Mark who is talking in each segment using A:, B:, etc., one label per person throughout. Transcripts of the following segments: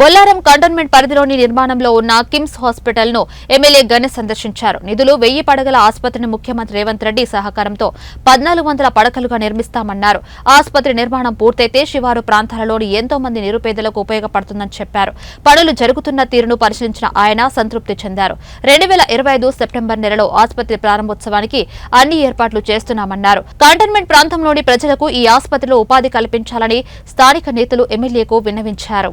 A: Bollaram cantonment పరిధిలోని నిర్మాణంలో ఉన్న కిమ్స్ హాస్పిటల్ను ఎమ్మెల్యే గణేష్ సందర్శించారు. నిధులు వెయ్యి పడగల ఆసుపత్రిని ముఖ్యమంత్రి రేవంత్ రెడ్డి సహకారంతో పద్నాలుగు వందల పడకలుగా నిర్మిస్తామన్నారు. ఆసుపత్రి నిర్మాణం పూర్తయితే శివారు ప్రాంతాలలోని ఎంతో మంది నిరుపేదలకు ఉపయోగపడుతుందని చెప్పారు. పనులు జరుగుతున్న తీరును పరిశీలించిన ఆయన సంతృప్తి చెందారు. రెండు వేల ఇరవై ఐదు సెప్టెంబర్ నెలలో ఆసుపత్రి ప్రారంభోత్సవానికి అన్ని ఏర్పాట్లు చేస్తున్నామన్నారు. కంటోన్మెంట్ ప్రాంతంలోని ప్రజలకు ఈ ఆసుపత్రిలో ఉపాధి కల్పించాలని స్థానిక నేతలు ఎమ్మెల్యేకు విన్నవించారు.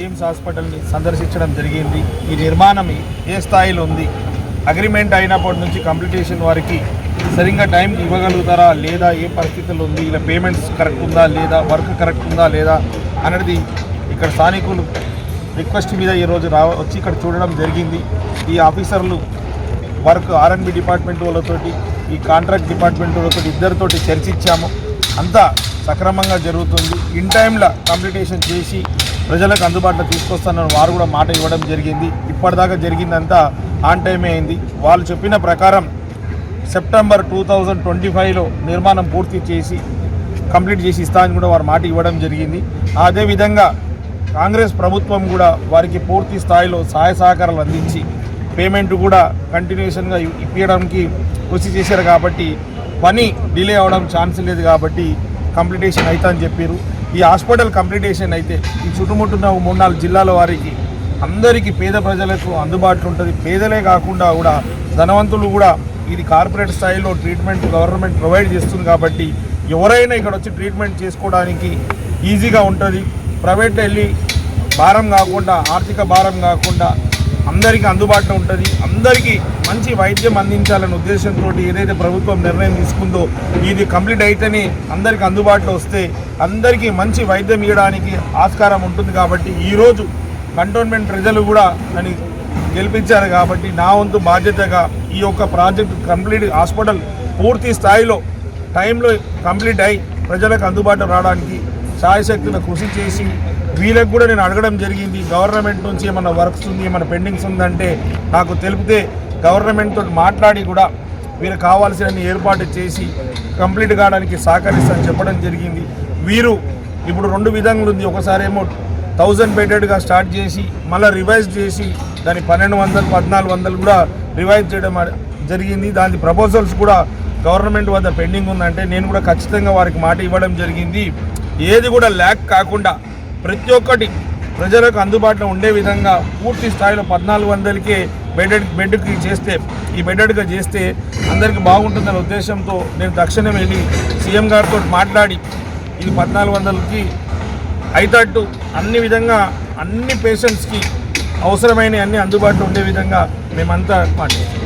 B: ఎయిమ్స్ హాస్పిటల్ని సందర్శించడం జరిగింది. ఈ నిర్మాణం ఏ స్థాయిలో ఉంది? అగ్రిమెంట్ అయినప్పటి నుంచి కంప్లీటేషన్ వారికి సరిగ్గా టైం ఇవ్వగలుగుతారా? లేదా ఏ పరిస్థితుల్లో ఉంది? ఇలా పేమెంట్స్ కరెక్ట్ ఉందా? లేదా వర్క్ కరెక్ట్ ఉందా? లేదా అనేది ఇక్కడ స్థానికులు రిక్వెస్ట్ మీద ఈరోజు రా వచ్చి ఇక్కడ చూడడం జరిగింది. ఈ ఆఫీసర్లు వర్క్ ఆర్ఎన్బి డిపార్ట్మెంట్ వాళ్ళతోటి ఈ కాంట్రాక్ట్ డిపార్ట్మెంట్ వాళ్ళతో ఇద్దరితోటి చర్చించాము. అంతా సక్రమంగా జరుగుతుంది. ఇన్ టైంలో కంప్లీటేషన్ చేసి ప్రజలకు అందుబాటులో తీసుకొస్తానని వారు కూడా మాట ఇవ్వడం జరిగింది. ఇప్పటిదాకా జరిగిందంతా ఆన్ టైమే అయింది. వాళ్ళు చెప్పిన ప్రకారం సెప్టెంబర్ టూ థౌజండ్ ట్వంటీ ఫైవ్లో నిర్మాణం పూర్తి చేసి కంప్లీట్ చేసి ఇస్తా అని కూడా వారు మాట ఇవ్వడం జరిగింది. అదేవిధంగా కాంగ్రెస్ ప్రభుత్వం కూడా వారికి పూర్తి స్థాయిలో సహాయ సహకారాలు అందించి పేమెంట్ కూడా కంటిన్యూషన్గా ఇప్పించడానికి కృషి చేశారు కాబట్టి పని డిలే అవడం ఛాన్స్ లేదు కాబట్టి కంప్లీటేషన్ అవుతా అని చెప్పారు ఈ హాస్పిటల్ కంప్లీటేషన్ అయితే ఈ చుట్టుముట్టున్న మూడు నాలుగు జిల్లాల వారికి అందరికీ పేద ప్రజలకు అందుబాటులో ఉంటుంది. పేదలే కాకుండా కూడా ధనవంతులు కూడా ఇది కార్పొరేట్ స్థాయిలో ట్రీట్మెంట్ గవర్నమెంట్ ప్రొవైడ్ చేస్తుంది కాబట్టి ఎవరైనా ఇక్కడ వచ్చి ట్రీట్మెంట్ చేసుకోవడానికి ఈజీగా ఉంటుంది. ప్రైవేట్ వెళ్ళి భారం కాకుండా ఆర్థిక భారం కాకుండా అందరికీ అందుబాటులో ఉంటుంది. అందరికీ మంచి వైద్యం అందించాలనే ఉద్దేశంతో ఏదైతే ప్రభుత్వం నిర్ణయం తీసుకుందో ఇది కంప్లీట్ అయితేనే అందరికీ అందుబాటులో వస్తే అందరికీ మంచి వైద్యం ఇవ్వడానికి ఆస్కారం ఉంటుంది కాబట్టి ఈరోజు కంటోన్మెంట్ ప్రజలు కూడా అని గెలిపించారు కాబట్టి నా వంతు బాధ్యతగా ఈ యొక్క ప్రాజెక్ట్ కంప్లీట్ హాస్పిటల్ పూర్తి స్థాయిలో టైంలో కంప్లీట్ అయి ప్రజలకు అందుబాటులో రావడానికి శాయశక్తుల కృషి చేసి వీళ్ళకి కూడా నేను అడగడం జరిగింది గవర్నమెంట్ నుంచి ఏమైనా వర్క్స్ ఉంది ఏమైనా పెండింగ్స్ ఉందంటే నాకు తెలిపితే గవర్నమెంట్ తోటి మాట్లాడి కూడా వీరు కావాల్సిన ఏర్పాటు చేసి కంప్లీట్ కావడానికి సహకరిస్తానని చెప్పడం జరిగింది. వీరు ఇప్పుడు రెండు విధంగా ఉంది. ఒకసారి ఏమో థౌజండ్ బెడెడ్గా స్టార్ట్ చేసి మళ్ళీ రివైజ్ చేసి దాని పన్నెండు వందలు పద్నాలుగు వందలు కూడా రివైజ్ చేయడం జరిగింది. దాని ప్రపోజల్స్ కూడా గవర్నమెంట్ వద్ద పెండింగ్ ఉందంటే నేను కూడా ఖచ్చితంగా వారికి మాట ఇవ్వడం జరిగింది. ఏది కూడా ల్యాక్ కాకుండా ప్రతి ఒక్కటి ప్రజలకు అందుబాటులో ఉండే విధంగా పూర్తి స్థాయిలో పద్నాలుగు వందలకే బెడెడ్ బెడ్కి చేస్తే ఈ బెడెడ్గా చేస్తే అందరికీ బాగుంటుందనే ఉద్దేశంతో నేను తక్షణం వెళ్ళి సీఎం గారితో మాట్లాడి ఇది పద్నాలుగు వందలకి అయితట్టు అన్ని విధంగా అన్ని పేషెంట్స్కి అవసరమైన అన్ని అందుబాటులో ఉండే విధంగా మేమంతా మాట్లాడాం